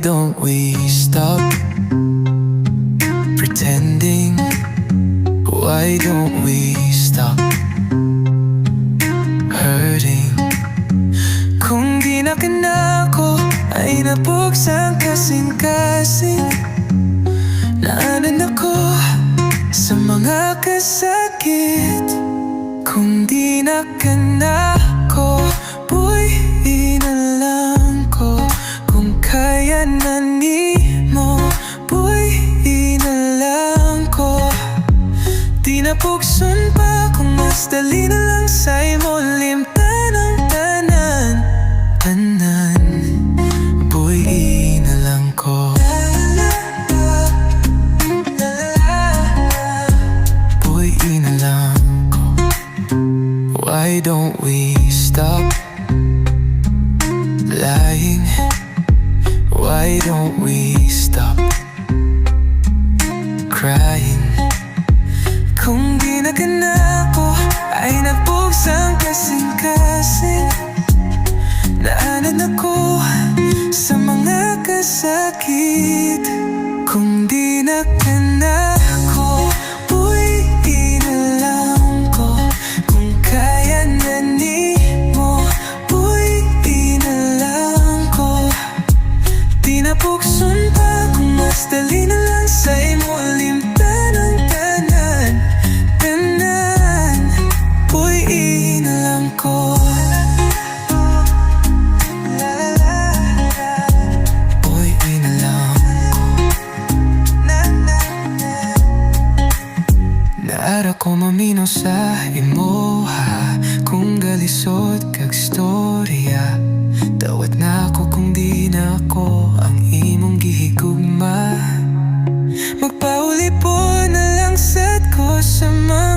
Don't we stop pretending? Why don't we stop hurting? Kung di na kinako ay nabuksan kasing-kasing Naanan ako sa mga kasakit Kung di na ka Di na pugson pa Kung mas dali na lang sa'yo mo Limtan ang tanan Tanan Boy, inalang ko. Boy, inalang ko. Why don't we stop lying? Why don't we Kung di na ka na ako Ay nabugsang kasing-kasing Naanan ako sa mga kasakit Kung di na ka na bukson pa Kung mas dali na lang ko Uy, inalang Naara ko mamino sa imo ha Kung galisod kag storya Dawat na ako kung di na ako Ang imong gihigugma Magpauli po na lang sad ko sa mga